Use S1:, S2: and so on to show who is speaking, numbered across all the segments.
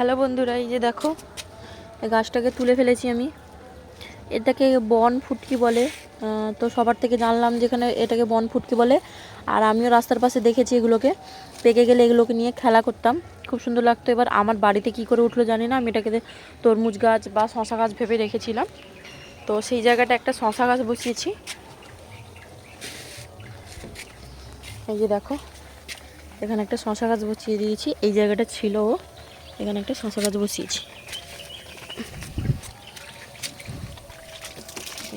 S1: Hello বন্ধুরা, এই যে দেখো, এই গাছটাকে তুলে ফেলেছি আমি। এটাকে বন ফুটকি বলে তো সবার থেকে জানলাম যেখানে এটাকে বন ফুটকি বলে। আর আমিও রাস্তার পাশে দেখেছি এগুলোকে। পেকে গেলে এগুলোকে নিয়ে খেলা করতাম। খুব সুন্দর লাগতো। এবার আমার বাড়িতে কি করে উঠল জানি না। আমি এটাকে তরমুজ গাছ বা শশা গাছ ভেবে রেখেছিলাম। তো সেই জায়গাটা একটা শশা গাছ বসিয়েছি। এই যে দেখো, এখানে একটা শশা গাছ বসিয়ে দিয়েছি। এই জায়গাটা ছিল এখানে একটা শশা গাছ বসিয়েছি।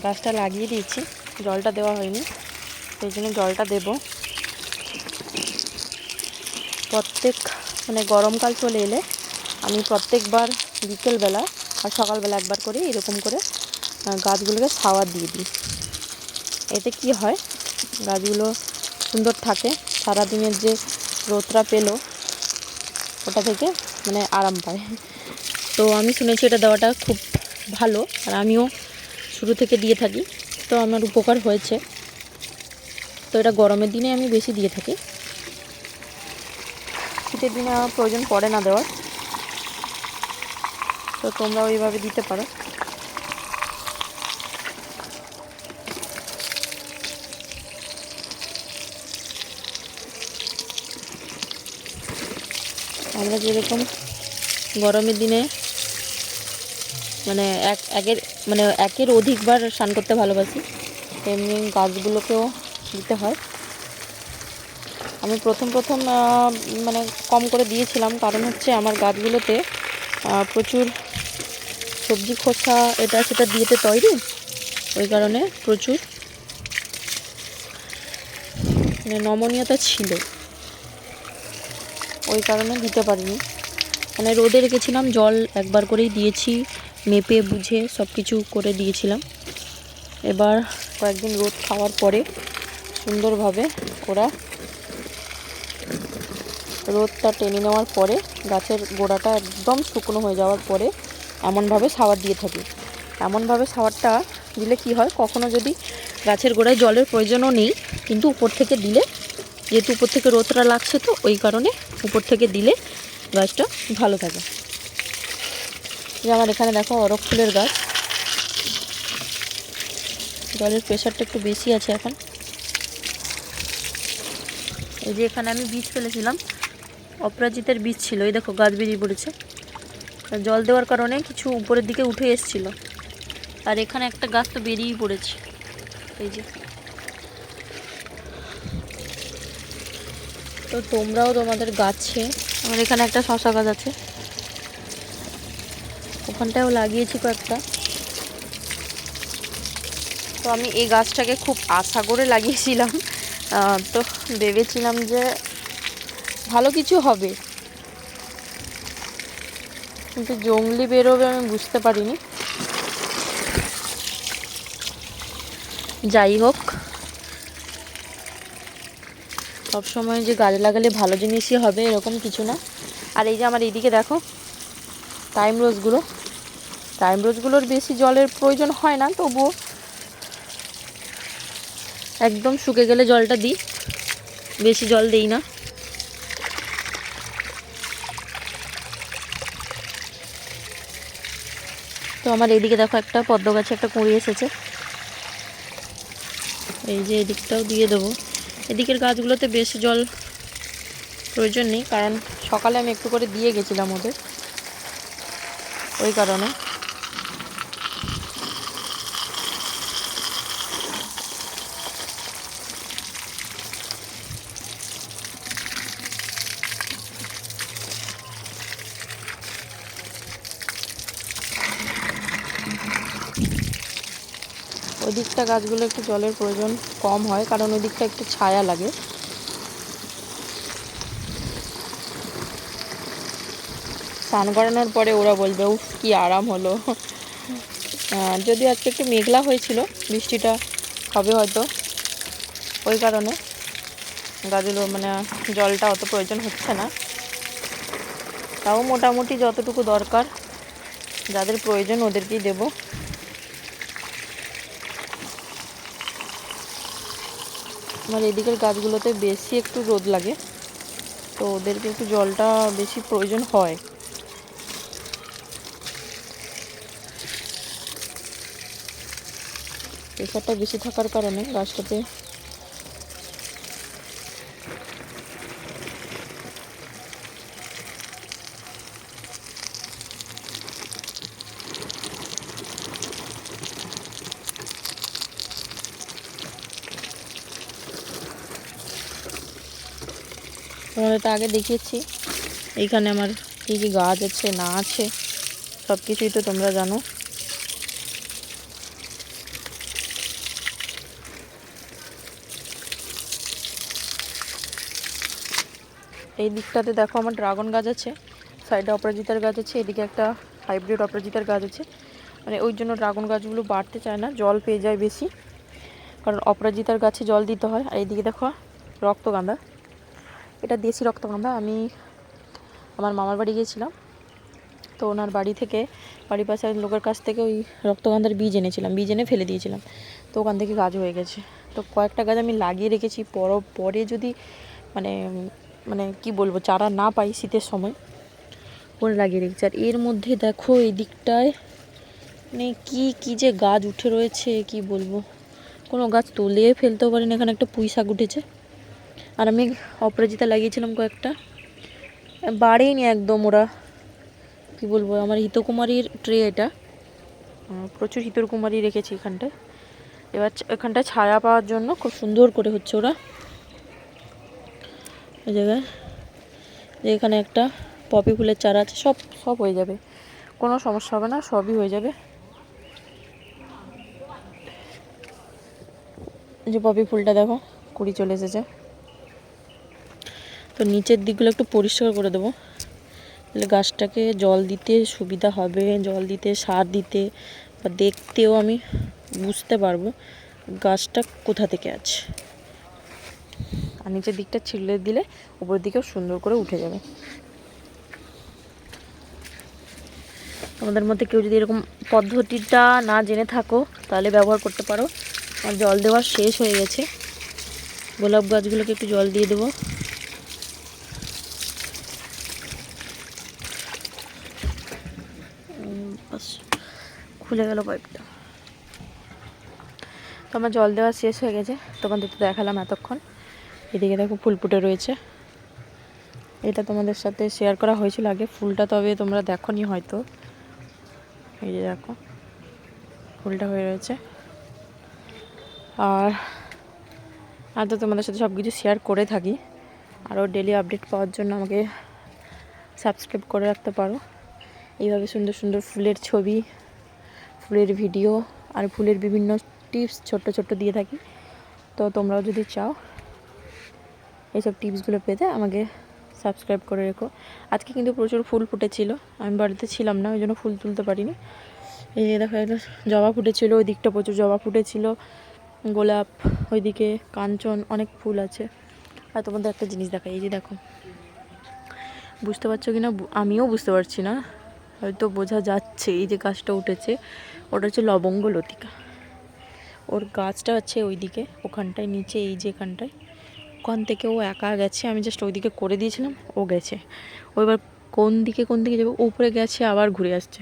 S1: গাছটা লাগিয়ে দিয়েছি, জলটা দেওয়া হয়নি, সেই জন্য জলটা দেব। প্রত্যেক মানে গরমকাল চলে এলে আমি প্রত্যেকবার বিকেলবেলা আর সকালবেলা একবার করে এরকম করে গাছগুলোকে সাওয়ার দিয়ে দিই। এতে কি হয়, গাছগুলো সুন্দর থাকে, সারাদিনের যে রোদটা পেল, ওটা থেকে মানে আরাম পায়। তো আমি শুনেছি এটা দেওয়াটা খুব ভালো, আর আমিও শুরু থেকে দিয়ে থাকি। তো আমার উপকার হয়েছে। তো এটা গরমের দিনে আমি বেশি দিয়ে থাকি। শীতের দিনে আমার প্রয়োজন পড়ে না দেওয়ার। তো তোমরা ওইভাবে দিতে পারো। আমরা যেরকম গরমের দিনে মানে এক, একের মানে একের অধিকবার স্নান করতে ভালোবাসি, তেমনি গাছগুলোকেও দিতে হয়। আমি প্রথম প্রথম মানে কম করে দিয়েছিলাম, কারণ হচ্ছে আমার গাছগুলোতে প্রচুর সবজি খোসা, এটা সেটা দিয়েতে তৈরি, ওই কারণে প্রচুর মানে নমনীয়তা ছিল। ওই কারণে দিতে পারিনি। মানে রোদে রেখেছিলাম, জল একবার করেই দিয়েছি, মেপে বুঝে সব কিছু করে দিয়েছিলাম। এবার কয়েকদিন রোদ খাওয়ার পরে সুন্দরভাবে ওরা রোদটা টেনে নেওয়ার পরে, গাছের গোড়াটা একদম শুকনো হয়ে যাওয়ার পরে এমনভাবে সাওয়ার দিয়ে থাকি। এমনভাবে সাওয়ারটা দিলে কি হয়, কখনো যদি গাছের গোড়ায় জলের প্রয়োজনও নেই, কিন্তু উপর থেকে দিলে, যেহেতু উপর থেকে রোদটা লাগছে তো, ওই কারণে উপর থেকে দিলে গাছটা ভালো থাকে। আমার এখানে দেখো অরক ফুলের গাছ। জলের প্রেশারটা একটু বেশি আছে এখন। এই যে এখানে আমি বীজ ফেলেছিলাম। অপরাজিতের বীজ ছিল। এই দেখো গাছ বেরিয়ে পড়েছে। জল দেওয়ার কারণে কিছু উপরের দিকে উঠে এসেছিল। আর এখানে একটা গাছ তো বেরিয়েই পড়েছে। এই যে তো তোমরাও তোমাদের গাছে। আমার এখানে একটা শশা গাছ আছে। ওখানটাও লাগিয়েছি কয়েকটা। তো আমি এই গাছটাকে খুব আশা করে লাগিয়েছিলাম। তো ভেবেছিলাম যে ভালো কিছু হবে। কিন্তু জঙ্গলি বেরোবে আমি বুঝতে পারিনি। যাই হোক। সবসময় যে গাছ লাগালে ভালো জিনিসই হবে, এরকম কিছু না। আর এই যে আমার এইদিকে দেখো টাইম রোজগুলো টাইম রোজগুলোর বেশি জলের প্রয়োজন হয় না, তবুও একদম শুকে গেলে জলটা দিই। বেশি জল দিই না। তো আমার এইদিকে দেখো একটা পদ্ম গাছে একটা কুঁড়ি এসেছে। এই যে এদিকটাও দিয়ে দেবো। এদিকের গাছগুলোতে বেশি জল প্রয়োজন নেই, কারণ সকালে আমি একটু করে দিয়ে গেছিলাম ওদের। ওই কারণে। ওই দিকটা গাছগুলো একটু জলের প্রয়োজন কম হয়, কারণ ওই দিকটা একটু ছায়া লাগে। স্নান করানোর পরে ওরা বলবে, উফ, কি আরাম হলো। যদি আজকে একটু মেঘলা হয়েছিল, বৃষ্টিটা হবে হয়তো। ওই কারণে গাছগুলো মানে জলটা অত প্রয়োজন হচ্ছে না। তাও মোটামুটি যতটুকু দরকার, যাদের প্রয়োজন ওদেরকেই দেবো। আমার এদিকের গাছগুলোতে বেশি একটু রোদ লাগে, তো ওদেরকে একটু জলটা বেশি প্রয়োজন হয়। প্রেশারটা বেশি থাকার কারণে গাছটাতে তোমাদের তো আগে দেখিয়েছি। এইখানে আমার কী কী গাছ আছে, না আছে সব কিছুই তো তোমরা জানো। এই দিকটাতে দেখো আমার ড্রাগন গাছ আছে, সাইডে অপরাজিতার গাছ আছে, এদিকে একটা হাইব্রিড অপরাজিতার গাছ আছে। মানে ওই জন্য ড্রাগন গাছগুলো বাড়তে চায় না, জল পেয়ে যায় বেশি। কারণ অপরাজিতার গাছে জল দিতে হয়, আর এইদিকে দেখো রক্তগাঁদা। এটা দেশি রক্তগন্ধা। আমি আমার মামার বাড়ি গিয়েছিলাম। তো ওনার বাড়ি থেকে, বাড়ির পাশে লোকের কাছ থেকে ওই রক্তগন্ধার বীজ এনেছিলাম, বীজ এনে ফেলে দিয়েছিলাম। তো ওখান থেকে গাছ হয়ে গেছে। তো কয়েকটা গাছ আমি লাগিয়ে রেখেছি, পর, পরে যদি মানে মানে কি বলব, চারা না পাই শীতের সময়, পরে লাগিয়ে রেখেছি। আর এর মধ্যে দেখো, এই দিকটায় মানে কি কি যে গাছ উঠে রয়েছে, কি বলব। কোনো গাছ তুলে ফেলতেও পারেন, এখানে একটা পুঁই শাক উঠেছে। আর আমি অপরাজিতা লাগিয়েছিলাম কয়েকটা। বাড়েইনি একদম ওরা। কি বলব, আমার হিতকুমারীর ট্রে এটা। প্রচুর হিতকুমারী রেখেছি এখানটায়। এবার এখানটায় ছায়া পাওয়ার জন্য খুব সুন্দর করে হচ্ছে ওরা। এই জায়গায় এখানে একটা পপি ফুলের চারা আছে, সব সব হয়ে যাবে। কোনো সমস্যা হবে না, সবই হয়ে যাবে। যে পপি ফুলটা দেখো, কুড়ি চলে এসেছে। তো নিচের দিকগুলো একটু পরিষ্কার করে দেবো। তাহলে গাছটাকে জল দিতে সুবিধা হবে, জল দিতে, সার দিতে বা দেখতেও আমি বুঝতে পারব গাছটা কোথা থেকে আছে। আর নিচের দিকটা ছিঁড়লে দিলে উপরের দিকেও সুন্দর করে উঠে যাবে। তোমাদের মধ্যে কেউ যদি এরকম পদ্ধতিটা না জেনে থাকো, তাহলে ব্যবহার করতে পারো। আর জল দেওয়া শেষ হয়ে গেছে। গোলাপ গাছগুলোকে একটু জল দিয়ে দেবো। খুলে গেল পাইপটা তো আমার জল দেওয়া শেষ হয়ে গেছে। তোমাদের তো দেখালাম এতক্ষণ। এদিকে দেখো ফুল ফুটে রয়েছে। এটা তোমাদের সাথে শেয়ার করা হয়েছিল আগে। ফুলটা তবে তোমরা দেখোনি হয়তো। এই যে দেখো, ফুলটা হয়ে রয়েছে। আর আর তো তোমাদের সাথে সব কিছু শেয়ার করে থাকি। আরও ডেলি আপডেট পাওয়ার জন্য আমাকে সাবস্ক্রাইব করে রাখতে পারো। এইভাবে সুন্দর সুন্দর ফুলের ছবি ফুলের ভিডিও আর ফুলের বিভিন্ন টিপস ছোট্ট ছোট্ট দিয়ে থাকি। তো তোমরাও যদি চাও, এইসব টিপসগুলো পেতে আমাকে সাবস্ক্রাইব করে রেখো। আজকে কিন্তু প্রচুর ফুল ফুটেছিল। আমি বাড়িতে ছিলাম না, ওই জন্য ফুল তুলতে পারিনি। এই যে দেখো একটা জবা ফুটেছিল, ওই দিকটা প্রচুর জবা ফুটেছিল। গোলাপ, ওইদিকে কাঞ্চন, অনেক ফুল আছে। আর তোমাদের একটা জিনিস দেখাই, এই যে দেখো। বুঝতে পারছ কি না আমিও বুঝতে পারছি না। হয়তো বোঝা যাচ্ছে এই যে গাছটা উঠেছে। ওটা হচ্ছে লবঙ্গ লতিকা। ওর গাছটা আছে ওইদিকে, ওখানটায়, নিচে এই যে এখানটায়। ওখান থেকে ও একা গেছে, আমি জাস্ট ওইদিকে করে দিয়েছিলাম, ও গেছে। ও এবার কোন দিকে কোন দিকে যাবে? উপরে গেছে, আবার ঘুরে আসছে।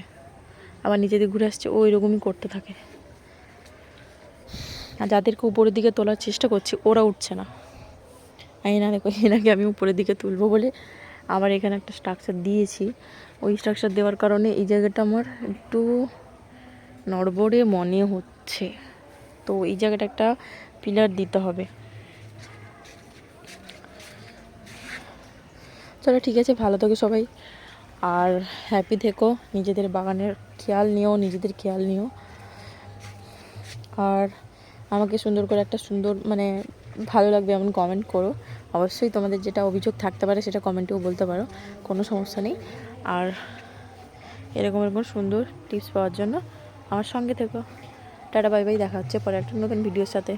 S1: আবার নিচে দিকে ঘুরে আসছে, ও এরকমই করতে থাকে। আর যাদেরকে উপরের দিকে তোলার চেষ্টা করছি, ওরা উঠছে না। এই না দেখো এনাকে আমি উপরের দিকে তুলবো বলে আবার এখানে একটা স্ট্রাকচার দিয়েছি। ওই স্ট্রাকচার দেওয়ার কারণে এই জায়গাটা আমার একটু নড়বড়ে মনে হচ্ছে। তো এই জায়গাটা একটা পিলার দিতে হবে। চলো ঠিক আছে, ভালো থেকো সবাই। আর হ্যাপি থেকো, নিজেদের বাগানের খেয়াল নিও, নিজেদের খেয়াল নিও। আর আমাকে সুন্দর করে একটা সুন্দর মানে ভালো লাগবে এমন কমেন্ট করো। অবশ্যই তোমাদের যেটা অভিযোগ থাকতে পারে সেটা কমেন্টেও বলতে পারো, কোনো সমস্যা নেই। আর এরকম এরকম সুন্দর টিপস পাওয়ার জন্য আমার সঙ্গে থেকো। টাটা বাই বাই দেখা হচ্ছে পরে একটা নতুন ভিডিওর সাথে।